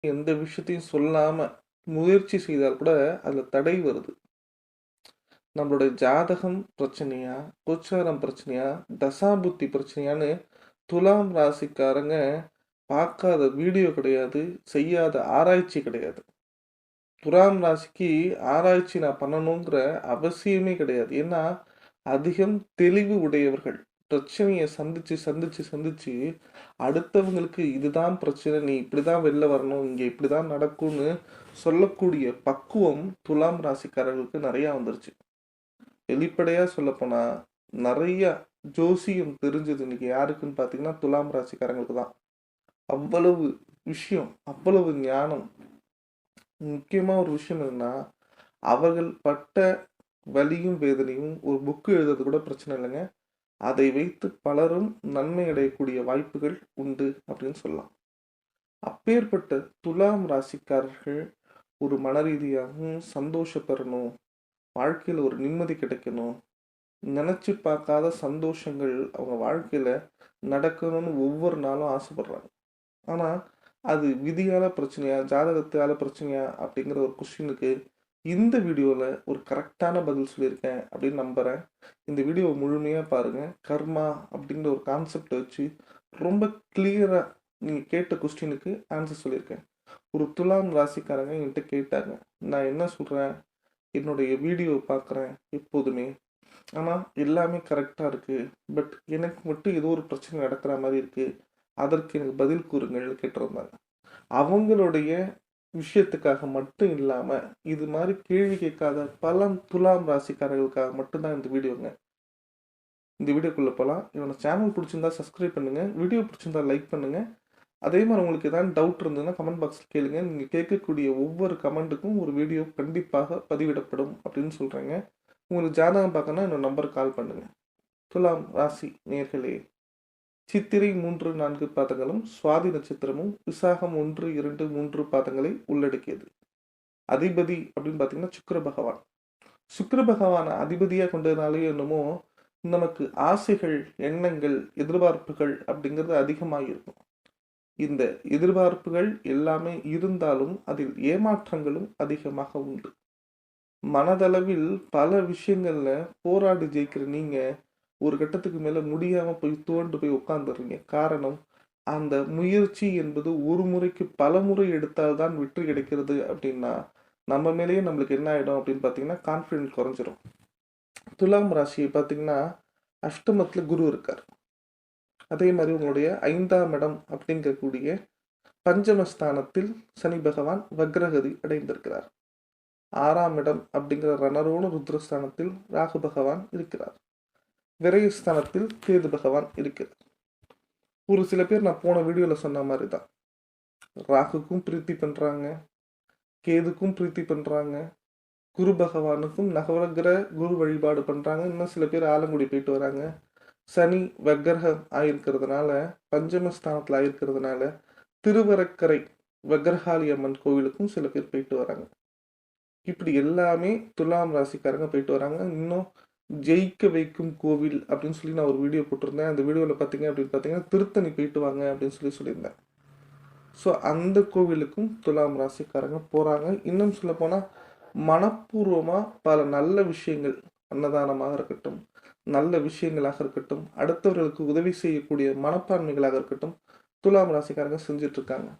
எந்த விஷயத்தையும் சொல்லாம முயற்சி செய்தால் கூட அதுல தடை வருது. நம்மளுடைய ஜாதகம் பிரச்சனையா? கோச்சாரம் பிரச்சனையா? தசாபுத்தி பிரச்சனையான்னு துலாம் ராசிக்காரங்க பார்க்காத வீடியோ கிடையாது. செய்யாத ஆராய்ச்சி கிடையாது. துலாம் ராசிக்கு ஆராய்ச்சி நான் பண்ணணுங்கிற அவசியமே கிடையாது. ஏன்னா, அதிகம் தெளிவு உடையவர்கள். பிரச்சனையை சந்திச்சு, சந்திச்சு, சந்திச்சு அடுத்தவங்களுக்கு இதுதான் பிரச்சனை. நீ இப்படிதான் வெளில வரணும். இங்க இப்படிதான் நடக்கும்னு சொல்லக்கூடிய பக்குவம் துலாம் ராசிக்காரர்களுக்கு நிறையா வந்துருச்சு. வெளிப்படையா சொல்லப்போனா, நிறைய ஜோசியம் தெரிஞ்சது இன்னைக்கு யாருக்குன்னு பார்த்தீங்கன்னா, துலாம் ராசிக்காரங்களுக்கு தான். அவ்வளவு விஷயம், அவ்வளவு ஞானம். முக்கியமா ஒரு விஷயம் என்னன்னா, அவர்கள் பட்ட வலியும், வேதனையும் ஒரு புக்கு எழுதுறது கூட பிரச்சனை இல்லைங்க அதை வைத்து பலரும் நன்மை அடையக்கூடிய வாய்ப்புகள் உண்டு அப்படின்னு சொல்லலாம். அப்பேற்பட்ட துலாம் ராசிக்காரர்கள் ஒரு மனரீதியாகவும் சந்தோஷப்பெறணும். வாழ்க்கையில் ஒரு நிம்மதி கிடைக்கணும். நினச்சி பார்க்காத சந்தோஷங்கள் அவங்க வாழ்க்கையில் நடக்கணும்னு ஒவ்வொரு நாளும் ஆசைப்படுறாங்க. ஆனால் அது விதியால் பிரச்சனையா? ஜாதகத்தால் பிரச்சனையா? அப்படிங்கிற ஒரு கொஸ்டினுக்கு இந்த வீடியோவில் ஒரு கரெக்டான பதில் சொல்லியிருக்கேன் அப்படின்னு நம்புகிறேன் இந்த வீடியோவை முழுமையாக பாருங்கள் கர்மா அப்படிங்கிற ஒரு கான்செப்டை வச்சு ரொம்ப கிளியராக நீங்கள் கேட்ட கொஸ்டினுக்கு ஆன்சர் சொல்லியிருக்கேன். ஒரு துலாம் ராசிக்காரங்க என்கிட்ட கேட்டாங்க. நான் என்ன சொல்கிறேன் என்னுடைய வீடியோவை பார்க்குறேன் எப்போதுமே. ஆனால் எல்லாமே கரெக்டாக இருக்குது பட் எனக்கு மட்டும் ஏதோ ஒரு பிரச்சனை நடக்கிற மாதிரி இருக்குது அதற்கு எனக்கு பதில் கூறுங்கள் கேட்டிருந்தாங்க. அவங்களுடைய விஷயத்துக்காக மட்டும் இல்லாமல் இது மாதிரி கேள்வி கேட்காத பல துலாம் ராசிக்காரர்களுக்காக மட்டும்தான் இந்த வீடியோங்க. இந்த வீடியோக்குள்ளே போகலாம் என்னோட சேனல் பிடிச்சிருந்தா சப்ஸ்கிரைப் பண்ணுங்கள் வீடியோ பிடிச்சிருந்தா லைக் பண்ணுங்கள் அதே மாதிரி உங்களுக்கு ஏதாவது டவுட் இருந்ததுன்னா கமெண்ட் பாக்ஸில் கேளுங்க. நீங்கள் கேட்கக்கூடிய ஒவ்வொரு கமெண்ட்டுக்கும் ஒரு வீடியோ கண்டிப்பாக பதிவிடப்படும் அப்படின்னு சொல்கிறேங்க உங்களுக்கு ஜாதகம் பார்க்கணும்னா என்னோட நம்பருக்கு கால் பண்ணுங்கள் துலாம் ராசி நேர்களே. சித்திரை 3, 4 பாதங்களும், சுவாதி நட்சத்திரமும், விசாகம் 1, 2, 3 பாதங்களை உள்ளடக்கியது. அதிபதி அப்படின்னு பார்த்தீங்கன்னா சுக்கர பகவான். சுக்கர பகவான அதிபதியா கொண்டதுனாலே என்னமோ, நமக்கு ஆசைகள், எண்ணங்கள், எதிர்பார்ப்புகள் அப்படிங்கிறது அதிகமாயிருக்கும். இந்த எதிர்பார்ப்புகள் எல்லாமே இருந்தாலும், அதில் ஏமாற்றங்களும் அதிகமாக உண்டு. மனதளவில் பல விஷயங்கள்ல போராடி ஜெயிக்கிற நீங்க, ஒரு கட்டத்துக்கு மேலே முடியாமல் போய் தோண்டு போய் உட்காந்துடுறீங்க காரணம், அந்த முயற்சி என்பது ஒரு முறைக்கு பல முறை எடுத்தால் தான் வெற்றி கிடைக்கிறது அப்படின்னா, நம்ம மேலேயே நம்மளுக்கு என்ன ஆகிடும் அப்படின்னு பார்த்தீங்கன்னா, கான்ஃபிடென்ட் குறைஞ்சிரும். துலாம் ராசிய பார்த்தீங்கன்னா, அஷ்டமத்தில் குரு இருக்கார். அதே மாதிரி உங்களுடைய ஐந்தாம் இடம் அப்படிங்கக்கூடிய பஞ்சமஸ்தானத்தில் சனி பகவான் வக்ரகதி அடைந்திருக்கிறார். ஆறாம் இடம் அப்படிங்கிற ரணரோண ருத்ரஸ்தானத்தில் ராகு பகவான் இருக்கிறார். விரயஸ்தானத்தில் கேது பகவான் இருக்கிறார். ஒரு சில பேர் நான் போன வீடியோல சொன்ன மாதிரி தான். ராகுக்கும் பிரீத்தி பண்றாங்க. கேதுக்கும் பிரீத்தி பண்றாங்க. குரு பகவானுக்கும் நவகிர குரு வழிபாடு பண்றாங்க. இன்னும் சில பேர் ஆலங்குடி போயிட்டு வராங்க. சனி வக்ரகம் ஆயிருக்கிறதுனால, பஞ்சமஸ்தானத்துல ஆயிருக்கிறதுனால, திருவரக்கரை வக்ரகாளி அம்மன் கோவிலுக்கும் சில பேர் போயிட்டு வராங்க. இப்படி எல்லாமே துலாம் ராசிக்காரங்க போயிட்டு வராங்க. இன்னும் ஜெயிக்க வைக்கும் கோவில் அப்படின்னு சொல்லி நான் ஒரு வீடியோ போட்டிருந்தேன். அந்த வீடியோவில் பார்த்தீங்க அப்படின்னு பார்த்தீங்கன்னா, திருத்தணி போயிட்டு வாங்க அப்படின்னு சொல்லி சொல்லியிருந்தேன். ஸோ அந்த கோவிலுக்கும் துலாம் ராசிக்காரங்க போகிறாங்க இன்னும் சொல்லப்போனால் மனப்பூர்வமாக பல நல்ல விஷயங்கள், அன்னதானமாக இருக்கட்டும், நல்ல விஷயங்களாக இருக்கட்டும், அடுத்தவர்களுக்கு உதவி செய்யக்கூடிய மனப்பான்மைகளாக இருக்கட்டும், துலாம் ராசிக்காரங்க செஞ்சிட்ருக்காங்க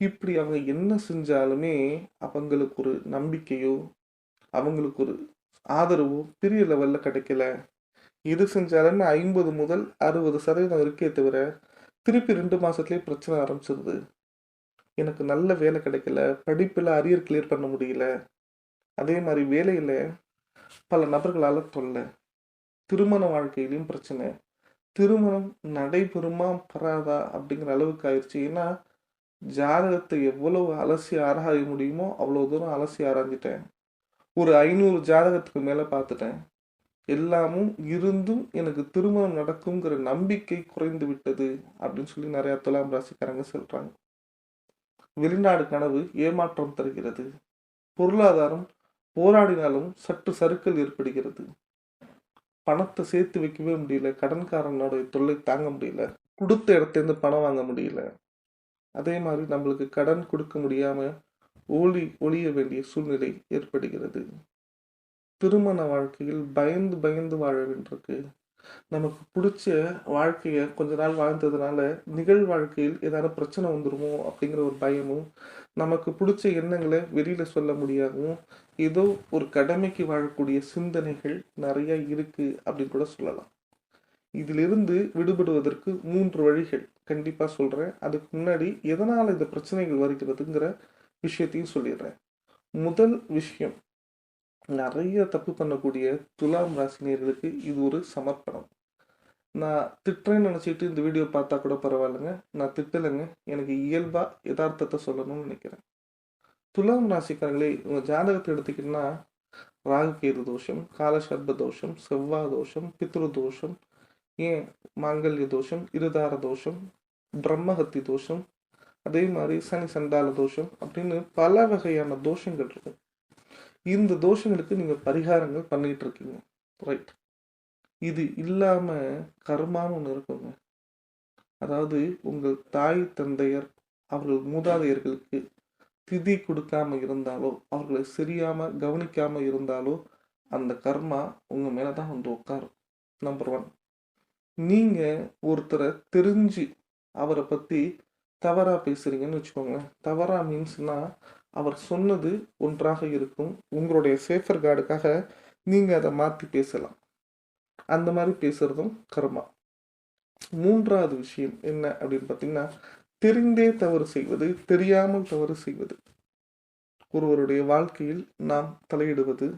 இப்படி அவங்க என்ன செஞ்சாலுமே, அவங்களுக்கு ஒரு நம்பிக்கையோ, அவங்களுக்கு ஒரு ஆதரவும் பெரிய லெவலில் கிடைக்கல. எது செஞ்சாலுமே 50 முதல் 60% இருக்கே தவிர, திருப்பி ரெண்டு மாதத்துலேயே பிரச்சனை ஆரம்பிச்சிருது. எனக்கு நல்ல வேலை கிடைக்கல. படிப்பில் அரியர் கிளியர் பண்ண முடியல. அதே மாதிரி வேலையில் பல நபர்களால் தொல்லை திருமண வாழ்க்கையிலையும் பிரச்சனை. திருமணம் நடைபெறுமா? பெறாதா? அப்படிங்கிற அளவுக்கு ஆயிடுச்சு ஏன்னா, ஜாதகத்தை எவ்வளவு அலசி ஆராய முடியுமோ, அவ்வளோ தூரம் அலசி ஆராய்ஞ்சிட்டேன் ஒரு ஐநூறு ஜாதகத்துக்கு மேலே பார்த்துட்டேன். எல்லாமும் இருந்தும் எனக்கு திருமணம் நடக்குங்கிற நம்பிக்கை குறைந்து விட்டது அப்படின்னு சொல்லி நிறையா துலாம் ராசிக்காரங்க சொல்கிறாங்க வெளிநாடு கனவு ஏமாற்றம் தருகிறது. பொருளாதாரம் போராடினாலும் சற்று சறுக்கல் ஏற்படுகிறது. பணத்தை சேர்த்து வைக்கவே முடியல. கடன்காரனோட தொல்லை தாங்க முடியல. கொடுத்த இடத்துலேருந்து பணம் வாங்க முடியல. அதே மாதிரி நம்மளுக்கு கடன் கொடுக்க முடியாமல் ஓலி ஒளிய வேண்டிய சூழ்நிலை ஏற்படுகிறது. திருமண வாழ்க்கையில் பயந்து பயந்து வாழ வேண்டியிருக்கு. நமக்கு பிடிச்ச வாழ்க்கையை கொஞ்ச நாள் வாழ்ந்ததுனால நிகழ் வாழ்க்கையில் ஏதாவது பிரச்சனை வந்துருமோ அப்படிங்கிற ஒரு பயமும் நமக்கு பிடிச்ச எண்ணங்களை வெளியில சொல்ல முடியாகவும் ஏதோ ஒரு கடமைக்கு வாழக்கூடிய சிந்தனைகள் நிறைய இருக்கு அப்படின்னு கூட சொல்லலாம். இதிலிருந்து விடுபடுவதற்கு மூன்று வழிகள் கண்டிப்பா சொல்றேன். அதுக்கு முன்னாடி எதனால இந்த பிரச்சனைகள் வருகிறதுங்கிற விஷயத்தையும் சொல்லிடுறேன். முதல் விஷயம் நிறைய தப்பு பண்ணக்கூடிய துலாம் ராசினியர்களுக்கு இது ஒரு சமர்ப்பணம். நான் திட்டுறேன்னு நினச்சிட்டு இந்த வீடியோ பார்த்தா கூட பரவாயில்லைங்க. நான் திட்டலைங்க. எனக்கு இயல்பாக யதார்த்தத்தை சொல்லணும்னு நினைக்கிறேன். துலாம் ராசிக்காரங்களே உங்க ஜாதகத்தை எடுத்துக்கிட்டோன்னா ராகுகேது தோஷம் காலசர்ப தோஷம் செவ்வாய் தோஷம் பித்ரு தோஷம் ஏன் மாங்கல்ய தோஷம் இருதார தோஷம் பிரம்மஹத்தி தோஷம் அதே மாதிரி சனி சண்டால தோஷம் அப்படின்னு பல வகையான தோஷங்கள் இருக்கும். இந்த தோஷங்களுக்கு நீங்க பரிகாரங்கள் பண்ணிட்டு இருக்கீங்க. ரைட் இது இல்லாம கர்மான்னு ஒன்று இருக்குங்க. அதாவது உங்கள் தாய் தந்தையர் அவர்கள் மூதாதையர்களுக்கு திதி கொடுக்காம இருந்தாலோ அவர்களை சரியாம கவனிக்காம இருந்தாலோ அந்த கர்மா உங்க மேலதான் வந்து உட்காரும். நம்பர் ஒன் நீங்க ஒருத்தரை தெரிஞ்சு அவரை பத்தி தவறா பேசுகிறீங்கன்னு வச்சுக்கோங்களேன். தவறா மீன்ஸ்னால் அவர் சொன்னது ஒன்றாக இருக்கும். உங்களுடைய சேஃபர் கார்டுக்காக நீங்கள் அதை மாற்றி பேசலாம். அந்த மாதிரி பேசுகிறதும் கர்மா. மூன்றாவது விஷயம் என்ன அப்படின்னு பார்த்தீங்கன்னா தெரிந்தே தவறு செய்வது தெரியாமல் தவறு செய்வது. ஒருவருடைய வாழ்க்கையில் நாம் தலையிடுவது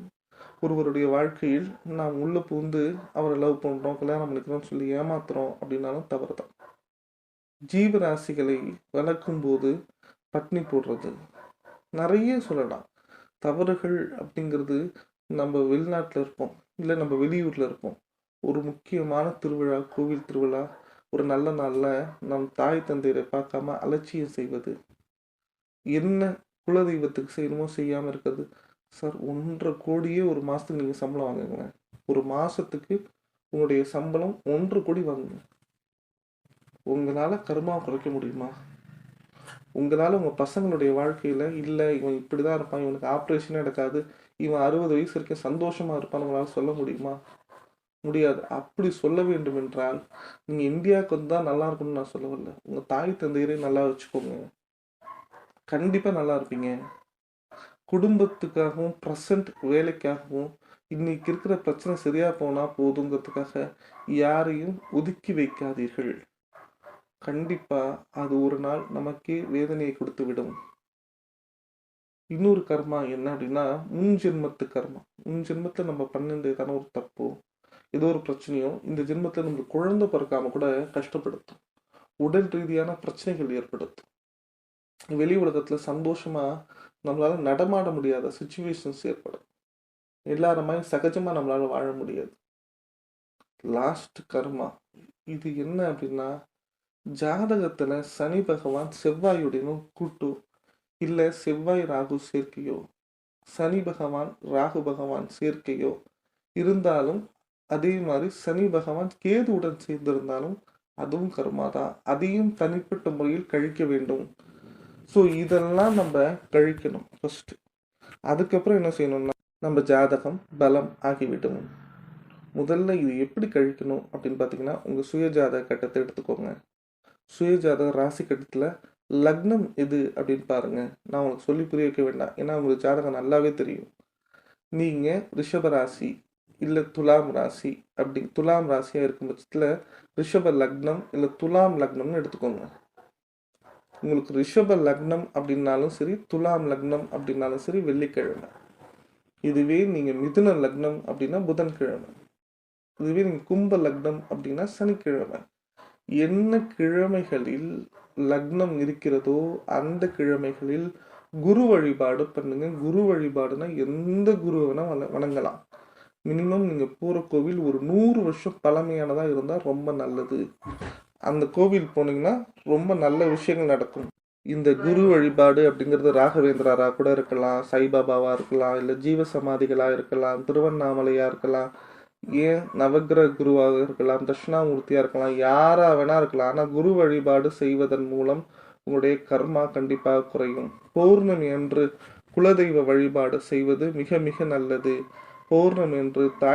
ஒருவருடைய வாழ்க்கையில் நாம் உள்ளே புகுந்து அவரை லவ் பண்ணுறோம் கல்யாணம் பண்ணிக்கிறோம் சொல்லி ஏமாத்துறோம் அப்படின்னாலும் தவறு தான் ஜீவராசிகளை வளர்க்கும் போது பட்னி போடுறது. நிறைய சொல்லலாம். தவறுகள் அப்படிங்கிறது நம்ம வெளிநாட்டில் இருப்போம். இல்லை நம்ம வெளியூரில் இருப்போம். ஒரு முக்கியமான திருவிழா கோவில் திருவிழா ஒரு நல்ல நாளில் நம் தாய் தந்தையரை பார்க்காம அலட்சியம் செய்வது. என்ன குலதெய்வத்துக்கு செய்யணுமோ செய்யாமல் இருக்கிறது. சார் ஒன்றரை கோடியே ஒரு மாதத்துக்கு நீங்கள் சம்பளம் வாங்குங்க ஒரு மாதத்துக்கு உங்களுடைய சம்பளம் ஒன்று கோடி வாங்குங்க. உங்களால் கர்மா குறைக்க முடியுமா? உங்களால் உங்கள் பசங்களுடைய வாழ்க்கையில் இல்லை இவன் இப்படி தான் இருப்பான் இவனுக்கு ஆப்ரேஷனே நடக்காது இவன் அறுபது வயசு வரைக்கும் சந்தோஷமாக இருப்பான்னு உங்களால் சொல்ல முடியுமா? முடியாது. அப்படி சொல்ல வேண்டும் என்றால் நீங்கள் இந்தியாவுக்கு வந்து தான் நல்லா இருக்கும்னு நான் சொல்ல வரல உங்கள் தாய் தந்தையரே நல்லா வச்சுக்கோங்க. கண்டிப்பாக நல்லா இருப்பீங்க. குடும்பத்துக்காகவும் ப்ரெசண்ட் வேலைக்காகவும் இன்னைக்கு இருக்கிற பிரச்சனை சரியாக போனால் போதுங்கிறதுக்காக யாரையும் ஒதுக்கி வைக்காதீர்கள். கண்டிப்பாக அது ஒரு நாள் நமக்கே வேதனையை கொடுத்து விடும் இன்னொரு கர்மா என்ன அப்படின்னா முன் ஜென்மத்து கர்மா. முன் ஜென்மத்துல நம்ம பன்னெண்டு ஒரு தப்போ ஏதோ ஒரு பிரச்சனையோ இந்த ஜென்மத்தில் நம்மளுக்கு குழந்தை பிறக்காம கூட கஷ்டப்படுத்தும். உடல் ரீதியான பிரச்சனைகள் ஏற்படுத்தும். வெளி உலகத்துல சந்தோஷமா நம்மளால நடமாட முடியாத சுச்சுவேஷன்ஸ் ஏற்படும். எல்லாருமே சகஜமாக சகஜமா வாழ முடியாது. லாஸ்ட் கர்மா. இது என்ன அப்படின்னா ஜாதகத்துல சனி பகவான் செவ்வாயுடனும் கூட்டு இல்ல செவ்வாய் ராகு சேர்க்கையோ சனி பகவான் ராகு பகவான் சேர்க்கையோ இருந்தாலும் அதே மாதிரி சனி பகவான் கேதுவுடன் சேர்ந்திருந்தாலும் அதுவும் கர்மாதான் அதையும் தனிப்பட்ட முறையில் கழிக்க வேண்டும். ஸோ இதெல்லாம் நம்ம கழிக்கணும் ஃபர்ஸ்ட் அதுக்கப்புறம் என்ன செய்யணும்னா நம்ம ஜாதகம் பலம் ஆகிவிடும். முதல்ல இது எப்படி கழிக்கணும் அப்படின்னு பார்த்தீங்கன்னா உங்கள் சுய ஜாதக கட்டத்தை எடுத்துக்கோங்க. சுயஜாதக ராசி கட்டத்தில் லக்னம் எது அப்படின்னு பாருங்க. நான் உங்களுக்கு சொல்லி புரிய வைக்க வேண்டாம். ஏன்னா உங்களுக்கு ஜாதகம் நல்லாவே தெரியும். நீங்கள் ரிஷப ராசி இல்லை துலாம் ராசி அப்படி துலாம் ராசியாக இருக்கும் பட்சத்தில் ரிஷப லக்னம் இல்லை துலாம் லக்னம்னு எடுத்துக்கோங்க. உங்களுக்கு ரிஷப லக்னம் அப்படின்னாலும் சரி துலாம் லக்னம் அப்படின்னாலும் சரி வெள்ளிக்கிழமை. இதுவே நீங்கள் மிதுன லக்னம் அப்படின்னா புதன்கிழமை. இதுவே நீங்கள் கும்ப லக்னம் அப்படின்னா சனிக்கிழமை. என்ன கிழமைகளில் லக்னம் இருக்கிறதோ அந்த கிழமைகளில் குரு வழிபாடு பண்ணுங்க. குரு வழிபாடுனா எந்த குரு வேணா வண- வணங்கலாம். மினிமம் நீங்கள் போகிற கோவில் ஒரு நூறு வருஷம் பழமையானதாக இருந்தால் ரொம்ப நல்லது. அந்த கோவில் போனீங்கன்னா ரொம்ப நல்ல விஷயங்கள் நடக்கும். இந்த குரு வழிபாடு அப்படிங்கிறது ராகவேந்திராரா கூட இருக்கலாம் சாய்பாபாவாக இருக்கலாம் இல்லை ஜீவ சமாதிகளாக இருக்கலாம் திருவண்ணாமலையாக இருக்கலாம் ஏன் நவக்கிரக குருவாக இருக்கலாம் தட்சிணாமூர்த்தியாக இருக்கலாம் யாராக வேணா இருக்கலாம் ஆனா குரு வழிபாடு செய்வதன் மூலம் உங்களுடைய கர்மா கண்டிப்பாக குறையும். பௌர்ணமி அன்று குலதெய்வ வழிபாடு செய்வது மிக மிக நல்லது. பௌர்ணமி என்று தாய்